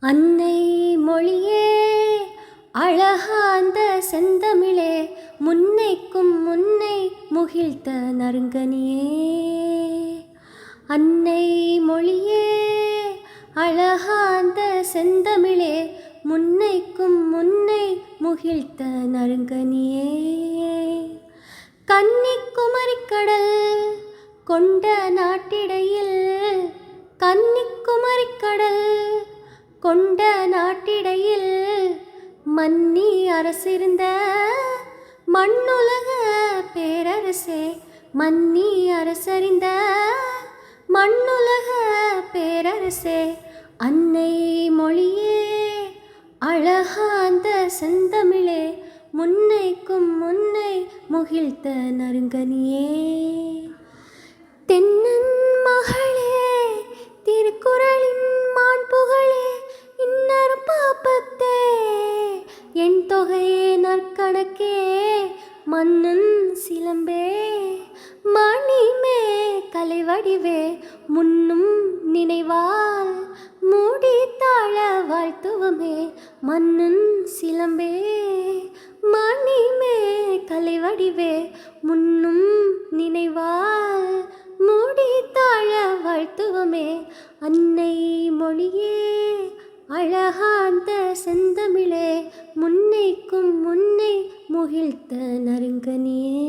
அன்னை மொழியே அழகாந்த செந்தமிழே முன்னைக்கும் முன்னை முகிழ்த்த நறுங்கனியே. அன்னை மொழியே அழகாந்த செந்தமிழே முன்னைக்கும் முன்னை முகிழ்த்த நறுங்கனியே. கன்னிக்குமரிக்கடல் கொண்ட நாட்டிடையில் கன்னிக்குமரி கொண்ட நாட்டிடையில் மன்னி அரசிருந்த மண்ணுலக பேரரசே மன்னி அரசறிந்த மண்ணுலக பேரரசே அன்னை மொழியே அழகாந்த செந்தமிழே முன்னைக்கும் முன்னை முகிழ்த்த நறுங்கனியே. நற்கணக்கே மன்னன் சிலம்பே. மணிமே கலைவடிவே முன்னும் நினைவால். மூடி தாழ வாழ்த்துவமே மன்னன் சிலம்பே. மணிமே கலைவடிவே முன்னும் நினைவால். மூடி தாழ வாழ்த்துவமே அன்னை மொழியே. அழகாந்த செந்தமிழே முன்னைக்கும் நறுங்கனியே